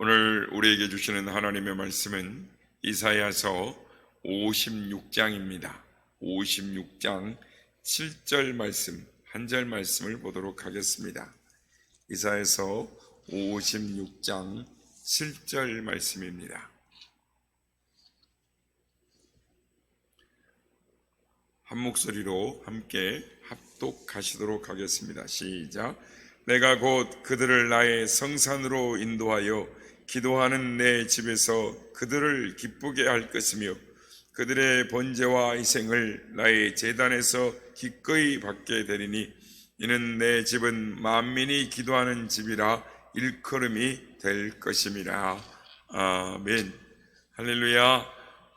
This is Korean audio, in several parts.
오늘 우리에게 주시는 하나님의 말씀은 이사야서 56장입니다. 56장 7절 말씀, 한 절 말씀을 보도록 하겠습니다. 이사야서 56장 7절 말씀입니다. 한 목소리로 함께 합독하시도록 하겠습니다. 시작. 내가 곧 그들을 나의 성산으로 인도하여 기도하는 내 집에서 그들을 기쁘게 할 것이며 그들의 번제와 희생을 나의 재단에서 기꺼이 받게 되리니 이는 내 집은 만민이 기도하는 집이라 일컬음이 될 것임이라. 아멘. 할렐루야.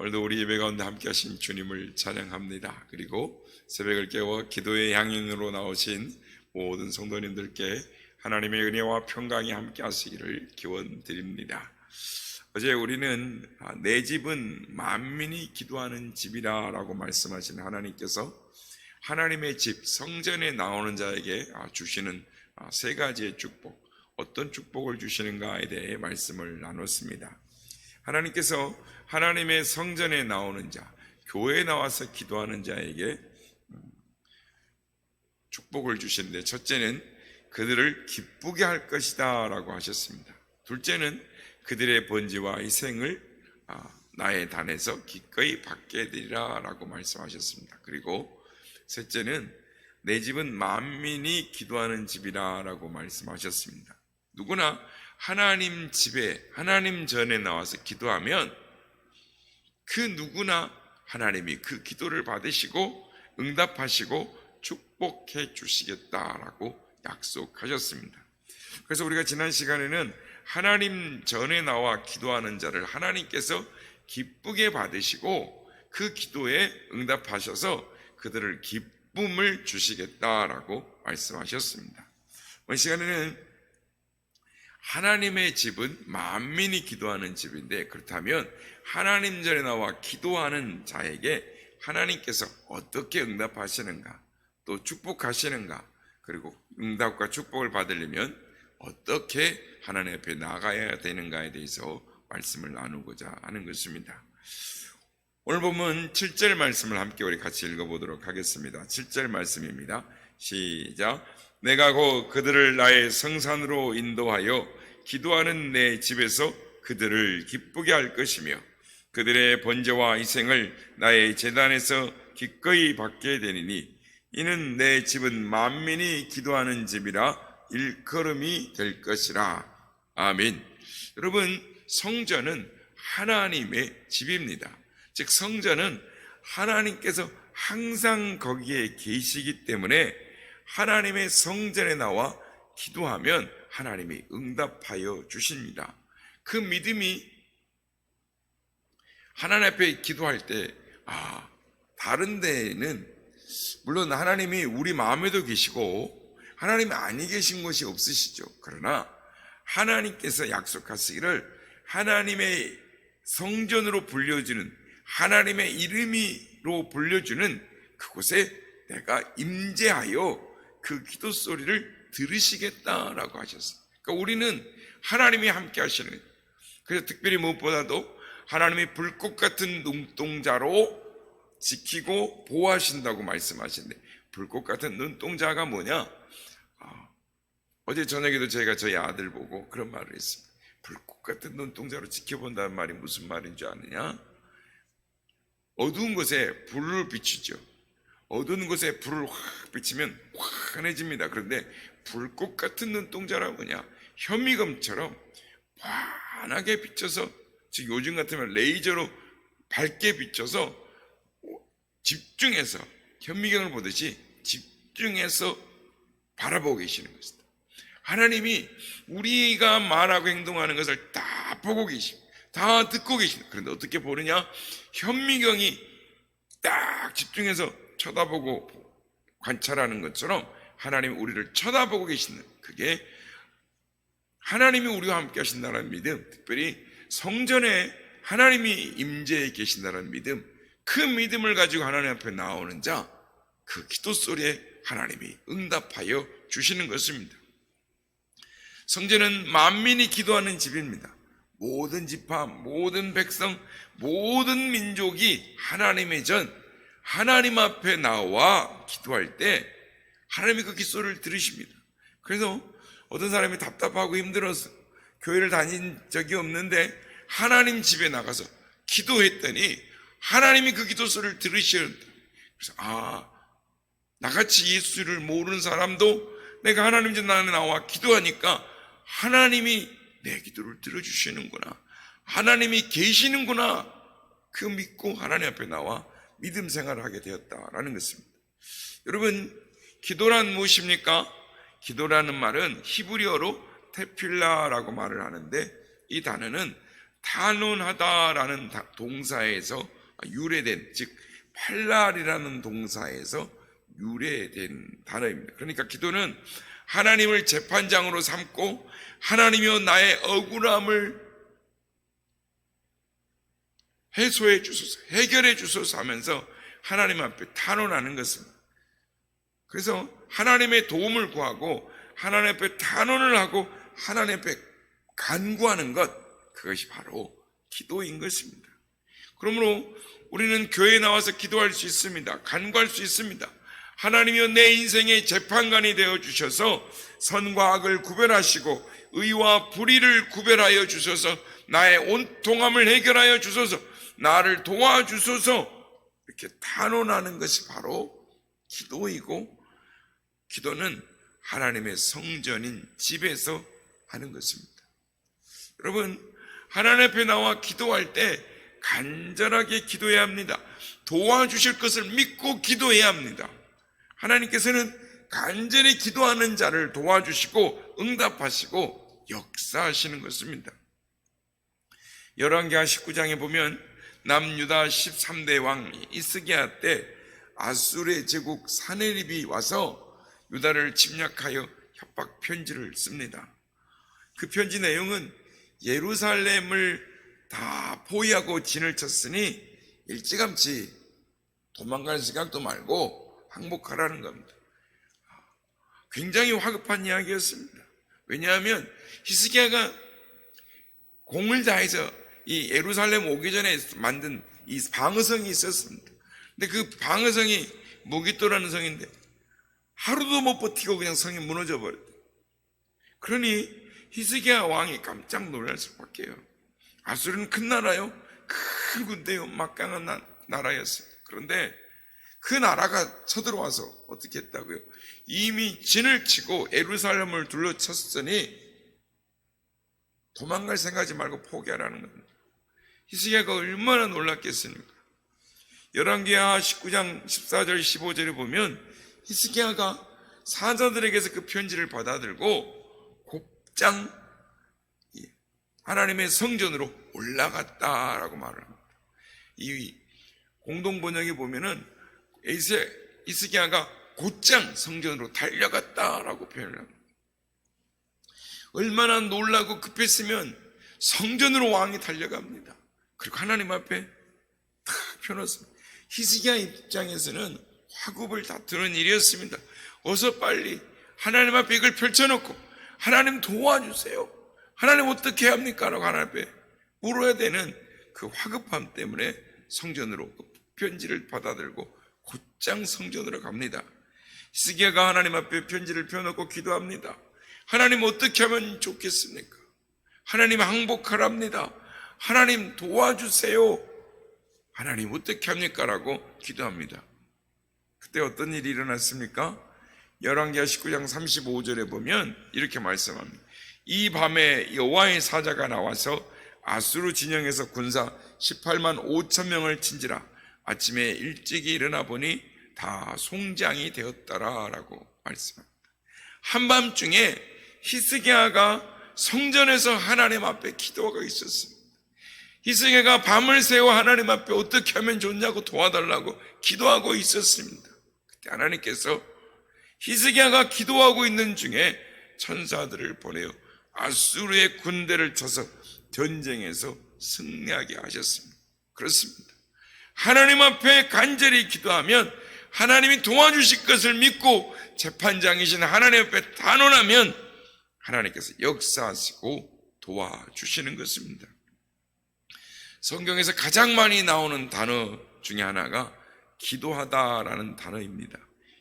오늘도 우리 예배 가운데 함께 하신 주님을 찬양합니다. 그리고 새벽을 깨워 기도의 향연으로 나오신 모든 성도님들께 하나님의 은혜와 평강이 함께 하시기를 기원 드립니다. 어제 우리는 아, 내 집은 만민이 기도하는 집이라라고 말씀하신 하나님께서 하나님의 집 성전에 나오는 자에게 아, 주시는 아, 세 가지의 축복 어떤 축복을 주시는가에 대해 말씀을 나눴습니다. 하나님께서 하나님의 성전에 나오는 자, 교회에 나와서 기도하는 자에게 음, 축복을 주시는데 첫째는 그들을 기쁘게 할 것이다 라고 하셨습니다. 둘째는 그들의 번지와 희생을 아, 나의 단에서 기꺼이 받게 되리라 라고 말씀하셨습니다. 그리고 셋째는 내 집은 만민이 기도하는 집이라 라고 말씀하셨습니다. 누구나 하나님 집에 하나님 전에 나와서 기도하면 그 누구나 하나님이 그 기도를 받으시고 응답하시고 축복해 주시겠다라고 약속하셨습니다. 그래서 우리가 지난 시간에는 하나님 전에 나와 기도하는 자를 하나님께서 기쁘게 받으시고 그 기도에 응답하셔서 그들을 기쁨을 주시겠다라고 말씀하셨습니다. 이번 시간에는 하나님의 집은 만민이 기도하는 집인데 그렇다면 하나님 전에 나와 기도하는 자에게 하나님께서 어떻게 응답하시는가 또 축복하시는가 그리고 응답과 축복을 받으려면 어떻게 하나님 앞에 나가야 되는가에 대해서 말씀을 나누고자 하는 것입니다. 오늘 보면 7절 말씀을 함께 우리 같이 읽어보도록 하겠습니다. 7절 말씀입니다. 시작. 내가 곧 그들을 나의 성산으로 인도하여 기도하는 내 집에서 그들을 기쁘게 할 것이며 그들의 번제와 희생을 나의 재단에서 기꺼이 받게 되니니 이는 내 집은 만민이 기도하는 집이라 일컬음이 될 것이라. 아멘. 여러분, 성전은 하나님의 집입니다. 즉, 성전은 하나님께서 항상 거기에 계시기 때문에 하나님의 성전에 나와 기도하면 하나님이 응답하여 주십니다. 그 믿음이 하나님 앞에 기도할 때, 아, 다른 데에는 물론 하나님이 우리 마음에도 계시고 하나님이 아니 계신 것이 없으시죠. 그러나 하나님께서 약속하시기를 하나님의 성전으로 불려주는 하나님의 이름이로 불려주는 그곳에 내가 임재하여 그 기도 소리를 들으시겠다라고 하셨어요. 그러니까 우리는 하나님이 함께 하시는. 그래서 특별히 무엇보다도 하나님이 불꽃 같은 눈동자로 지키고 보호하신다고 말씀하시는데 불꽃 같은 눈동자가 뭐냐? 아, 어제 저녁에도 제가 저희 아들 보고 그런 말을 했습니다. 불꽃 같은 눈동자로 지켜본다는 말이 무슨 말인 줄 아느냐? 어두운 곳에 불을 비추죠. 어두운 곳에 불을 확 비치면 환해집니다. 그런데 불꽃 같은 눈동자라 뭐냐? 현미검처럼 환하게 비춰서 즉 요즘 같으면 레이저로 밝게 비춰서 집중해서 현미경을 보듯이 집중해서 바라보고 계시는 것이다. 하나님이 우리가 말하고 행동하는 것을 다 보고 계십니다. 다 듣고 계십니다. 그런데 어떻게 보느냐? 현미경이 딱 집중해서 쳐다보고 관찰하는 것처럼 하나님 우리를 쳐다보고 계시는 그게 하나님이 우리와 함께 하신다는 믿음, 특별히 성전에 하나님이 임재해 계신다는 믿음, 그 믿음을 가지고 하나님 앞에 나오는 자, 그 기도 소리에 하나님이 응답하여 주시는 것입니다. 성전은 만민이 기도하는 집입니다. 모든 지파, 모든 백성, 모든 민족이 하나님의 전, 하나님 앞에 나와 기도할 때 하나님이 그 기도를 들으십니다. 그래서 어떤 사람이 답답하고 힘들어서 교회를 다닌 적이 없는데 하나님 집에 나가서 기도했더니 하나님이 그 기도 소리를 들으시는데 그래서 아 나같이 예수를 모르는 사람도 내가 하나님 집 나에 나와 기도하니까 하나님이 내 기도를 들어주시는구나 하나님이 계시는구나 그 믿고 하나님 앞에 나와 믿음 생활을 하게 되었다라는 것입니다. 여러분 기도란 무엇입니까? 기도라는 말은 히브리어로 테필라라고 말을 하는데 이 단어는 탄원하다라는 다- 동사에서 유래된 즉 팔랄이라는 동사에서 유래된 단어입니다. 그러니까 기도는 하나님을 재판장으로 삼고 하나님이여 나의 억울함을 해소해 주소서, 해결해 주소서 하면서 하나님 앞에 탄원하는 것입니다. 그래서 하나님의 도움을 구하고 하나님 앞에 탄원을 하고 하나님 앞에 간구하는 것 그것이 바로 기도인 것입니다. 그러므로 우리는 교회에 나와서 기도할 수 있습니다. 간구할 수 있습니다. 하나님이여 내 인생의 재판관이 되어 주셔서 선과 악을 구별하시고 의와 불의를 구별하여 주셔서 나의 온통함을 해결하여 주소서 나를 도와주소서 이렇게 탄원하는 것이 바로 기도이고 기도는 하나님의 성전인 집에서 하는 것입니다. 여러분, 하나님 앞에 나와 기도할 때 간절하게 기도해야 합니다. 도와주실 것을 믿고 기도해야 합니다. 하나님께서는 간절히 기도하는 자를 도와주시고 응답하시고 역사하시는 것입니다. 열왕기하 19장에 보면 남유다 13대 왕 이스기야 때 아수르의 제국 사네립이 와서 유다를 침략하여 협박 편지를 씁니다. 그 편지 내용은 예루살렘을 다 포위하고 진을 쳤으니 일찌감치 도망갈 생각도 말고 항복하라는 겁니다. 굉장히 화급한 이야기였습니다. 왜냐하면 히스기야가 공을 다해서 이 예루살렘 오기 전에 만든 이 방어성이 있었습니다. 근데 그 방어성이 무기또라는 성인데 하루도 못 버티고 그냥 성이 무너져 버렸대. 그러니 히스기야 왕이 깜짝 놀랄 수밖에요. 아수르는 큰 나라요, 큰 군대요, 막강한 나, 나라였어요. 그런데 그 나라가 쳐들어와서 어떻게 했다고요? 이미 진을 치고 예루살렘을 둘러쳤으니 도망갈 생각하지 말고 포기하라는 겁니다. 히스기야가 얼마나 놀랐겠습니까? 열왕기하 19장 14절 15절에 보면 히스기야가 사자들에게서 그 편지를 받아들고 곱장 하나님의 성전으로 올라갔다라고 말을 합니다. 이 공동 번역에 보면은 에이세 이스기야가 곧장 성전으로 달려갔다라고 표현을 합니다. 얼마나 놀라고 급했으면 성전으로 왕이 달려갑니다. 그리고 하나님 앞에 탁 펴놓습니다. 히스기야 입장에서는 화급을 다투는 일이었습니다. 어서 빨리 하나님 앞에 이걸 펼쳐놓고 하나님 도와주세요. 하나님 어떻게 합니까? 라고 하나님 앞에 물어야 되는 그 화급함 때문에 성전으로 그 편지를 받아들고 곧장 성전으로 갑니다. 히스기야가 하나님 앞에 편지를 펴놓고 기도합니다. 하나님 어떻게 하면 좋겠습니까? 하나님 항복하랍니다. 하나님 도와주세요. 하나님 어떻게 합니까? 라고 기도합니다. 그때 어떤 일이 일어났습니까? 열왕기하 19장 35절에 보면 이렇게 말씀합니다. 이 밤에 여호와의 사자가 나와서 아수르 진영에서 군사 18만 5천 명을 친지라 아침에 일찍이 일어나 보니 다 송장이 되었더라라고 말씀합니다. 한밤중에 히스기야가 성전에서 하나님 앞에 기도하고 있었습니다. 히스기야가 밤을 새워 하나님 앞에 어떻게 하면 좋냐고 도와달라고 기도하고 있었습니다. 그때 하나님께서 히스기야가 기도하고 있는 중에 천사들을 보내어 아수르의 군대를 쳐서 전쟁에서 승리하게 하셨습니다. 그렇습니다. 하나님 앞에 간절히 기도하면 하나님이 도와주실 것을 믿고 재판장이신 하나님 앞에 단언하면 하나님께서 역사하시고 도와주시는 것입니다. 성경에서 가장 많이 나오는 단어 중에 하나가 기도하다라는 단어입니다.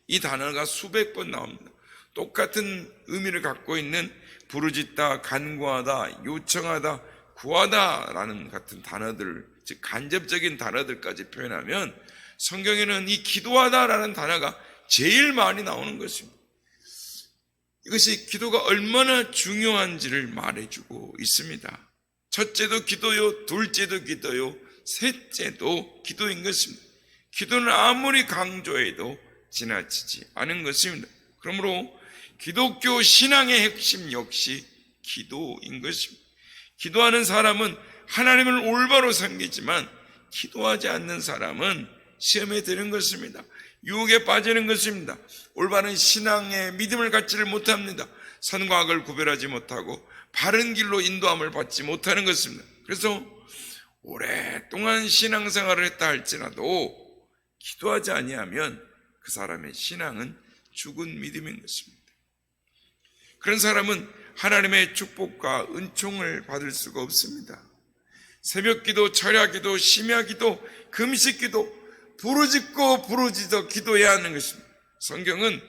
이 단어가 수백 번 나옵니다. 똑같은 의미를 갖고 있는 부르짖다, 간구하다, 요청하다, 구하다라는 같은 단어들, 즉 간접적인 단어들까지 표현하면 성경에는 이 기도하다라는 단어가 제일 많이 나오는 것입니다. 이것이 기도가 얼마나 중요한지를 말해주고 있습니다. 첫째도 기도요, 둘째도 기도요, 셋째도 기도인 것입니다. 기도는 아무리 강조해도 지나치지 않은 것입니다. 그러므로 기독교 신앙의 핵심 역시 기도인 것입니다. 기도하는 사람은 하나님을 올바로 섬기지만 기도하지 않는 사람은 시험에 드는 것입니다. 유혹에 빠지는 것입니다. 올바른 신앙의 믿음을 갖지를 못합니다. 선과 악을 구별하지 못하고 바른 길로 인도함을 받지 못하는 것입니다. 그래서 오랫동안 신앙생활을 했다 할지라도 기도하지 아니하면 그 사람의 신앙은 죽은 믿음인 것입니다. 그런 사람은 하나님의 축복과 은총을 받을 수가 없습니다. 새벽 기도, 철야 기도, 심야 기도, 금식 기도, 부르짖고 부르짖어 기도해야 하는 것입니다. 성경은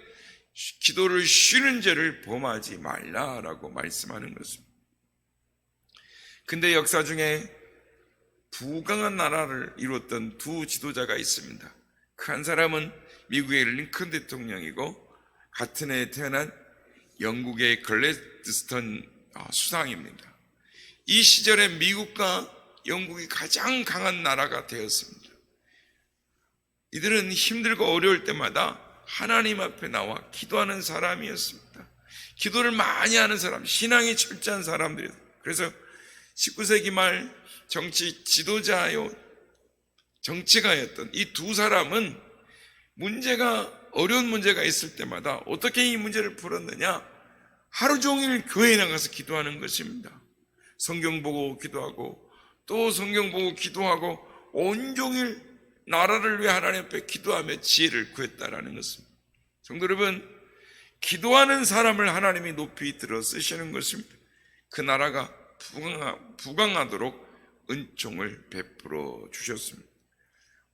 기도를 쉬는 죄를 범하지 말라라고 말씀하는 것입니다. 근데 역사 중에 부강한 나라를 이루었던 두 지도자가 있습니다. 그 한 사람은 미국의 링컨 대통령이고 같은 해에 태어난 영국의 글래드스턴 아, 수상입니다. 이 시절에 미국과 영국이 가장 강한 나라가 되었습니다. 이들은 힘들고 어려울 때마다 하나님 앞에 나와 기도하는 사람이었습니다. 기도를 많이 하는 사람, 신앙이 철저한 사람들이었 그래서 19세기 말 정치 지도자요, 정치가였던 이 두 사람은 문제가 어려운 문제가 있을 때마다 어떻게 이 문제를 풀었느냐? 하루 종일 교회에 나가서 기도하는 것입니다. 성경 보고 기도하고 또 성경 보고 기도하고 온종일 나라를 위해 하나님 앞에 기도하며 지혜를 구했다라는 것입니다. 성도 여러분, 기도하는 사람을 하나님이 높이 들어 쓰시는 것입니다. 그 나라가 부강하, 부강하도록 은총을 베풀어 주셨습니다.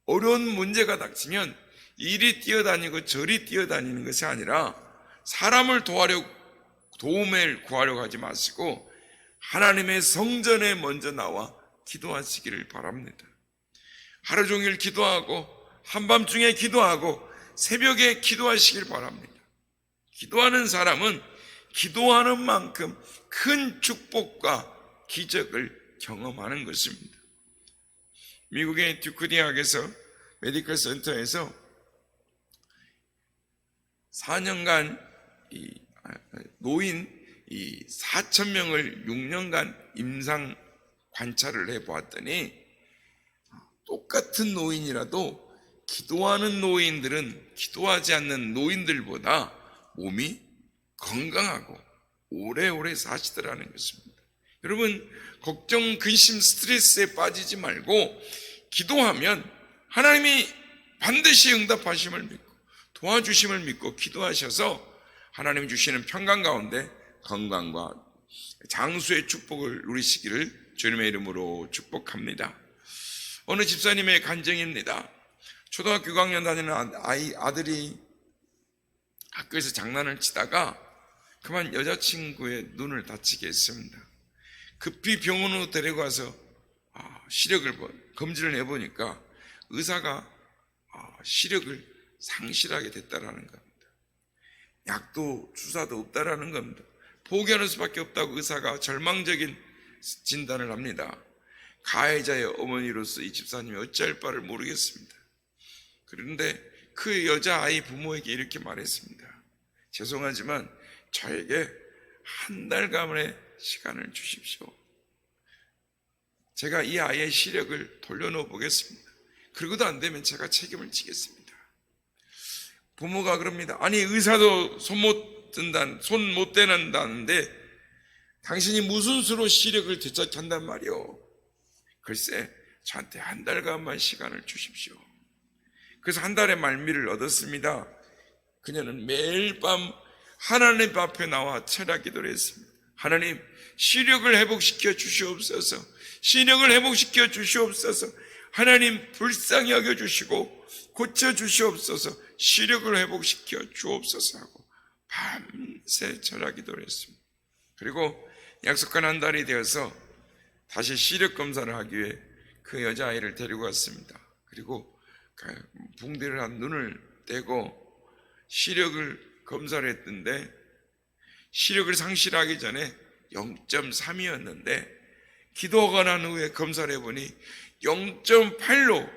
어려운 문제가 닥치면 이리 뛰어다니고 저리 뛰어다니는 것이 아니라 사람을 도와려 도움을 구하려고 하지 마시고 하나님의 성전에 먼저 나와 기도하시기를 바랍니다. 하루 종일 기도하고 한밤중에 기도하고 새벽에 기도하시길 바랍니다. 기도하는 사람은 기도하는 만큼 큰 축복과 기적을 경험하는 것입니다. 미국의 듀크 대학에서 메디컬 센터에서 4년간 이 노인 이 4천 명을 6년간 임상 관찰을 해 보았더니 똑같은 노인이라도 기도하는 노인들은 기도하지 않는 노인들보다 몸이 건강하고 오래오래 사시더라는 것입니다. 여러분, 걱정, 근심, 스트레스에 빠지지 말고 기도하면 하나님이 반드시 응답하심을 믿고 도와주심을 믿고 기도하셔서 하나님 주시는 평강 가운데 건강과 장수의 축복을 누리시기를 주님의 이름으로 축복합니다. 어느 집사님의 간증입니다. 초등학교 6학년 다니는 아이, 아들이 학교에서 장난을 치다가 그만 여자친구의 눈을 다치게 했습니다. 급히 병원으로 데려가서 아, 시력을 검진을 해보니까 의사가 아, 시력을 상실하게 됐다라는 겁니다. 약도 주사도 없다라는 겁니다. 포기하는 수밖에 없다고 의사가 절망적인 진단을 합니다. 가해자의 어머니로서 이 집사님이 어찌할 바를 모르겠습니다. 그런데 그 여자아이 부모에게 이렇게 말했습니다. 죄송하지만 저에게 한 달간의 시간을 주십시오. 제가 이 아이의 시력을 돌려놓아 보겠습니다. 그러고도 안 되면 제가 책임을 지겠습니다. 부모가 그럽니다. 아니, 의사도 손 못 든다, 손 못 대는다는데 당신이 무슨 수로 시력을 되찾한단 말이오? 글쎄, 저한테 한 달간만 시간을 주십시오. 그래서 한 달의 말미를 얻었습니다. 그녀는 매일 밤 하나님 앞에 나와 철야 기도를 했습니다. 하나님, 시력을 회복시켜 주시옵소서. 시력을 회복시켜 주시옵소서. 하나님 불쌍히 여겨 주시고 고쳐 주시옵소서. 시력을 회복시켜 주옵소서 하고 밤새 기도를 했습니다. 그리고 약속한 한 달이 되어서 다시 시력 검사를 하기 위해 그 여자아이를 데리고 갔습니다. 그리고 그 붕대를 한 눈을 떼고 시력을 검사를 했던데 시력을 상실하기 전에 0.3이었는데 기도가 난 후에 검사를 해보니 0.8로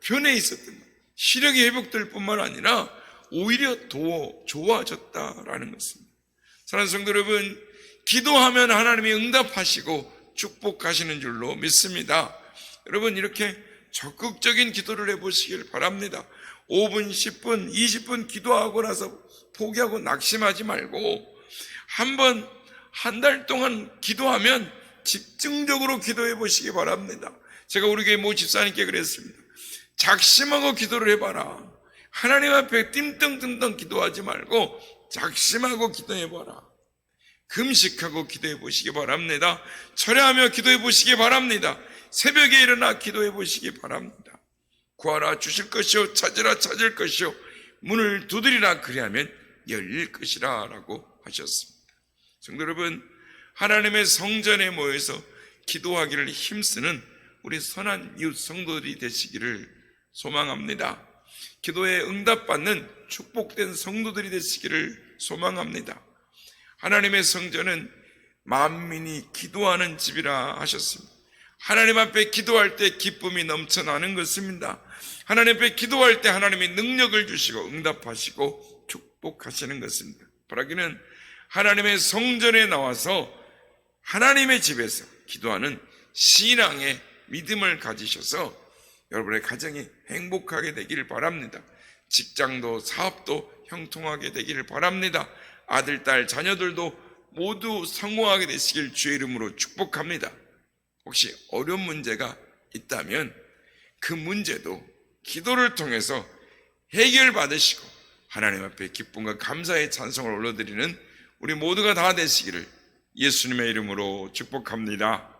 변해 있었던 거예요. 시력이 회복될 뿐만 아니라 오히려 더 좋아졌다라는 것입니다. 사랑하는 성도 여러분, 기도하면 하나님이 응답하시고 축복하시는 줄로 믿습니다. 여러분 이렇게 적극적인 기도를 해보시길 바랍니다. 5분, 10분, 20분 기도하고 나서 포기하고 낙심하지 말고 한 번 한 달 동안 기도하면 집중적으로 기도해 보시기 바랍니다. 제가 우리 교회 모 집사님께 그랬습니다. 작심하고 기도를 해봐라. 하나님 앞에 띵땅띵땅 기도하지 말고 작심하고 기도해 봐라. 금식하고 기도해 보시기 바랍니다. 철회하며 기도해 보시기 바랍니다. 새벽에 일어나 기도해 보시기 바랍니다. 구하라 주실 것이요 찾으라 찾을 것이요 문을 두드리라 그리하면 열릴 것이라 라고 하셨습니다. 성도 여러분 하나님의 성전에 모여서 기도하기를 힘쓰는 우리 선한 이웃 성도들이 되시기를 소망합니다. 기도에 응답받는 축복된 성도들이 되시기를 소망합니다. 하나님의 성전은 만민이 기도하는 집이라 하셨습니다. 하나님 앞에 기도할 때 기쁨이 넘쳐나는 것입니다. 하나님 앞에 기도할 때 하나님이 능력을 주시고 응답하시고 축복하시는 것입니다. 바라기는 하나님의 성전에 나와서 하나님의 집에서 기도하는 신앙의 믿음을 가지셔서 여러분의 가정이 행복하게 되기를 바랍니다. 직장도 사업도 형통하게 되기를 바랍니다. 아들, 딸, 자녀들도 모두 성공하게 되시길 주의 이름으로 축복합니다. 혹시 어려운 문제가 있다면 그 문제도 기도를 통해서 해결받으시고 하나님 앞에 기쁨과 감사의 찬송을 올려드리는 우리 모두가 다 되시기를 예수님의 이름으로 축복합니다.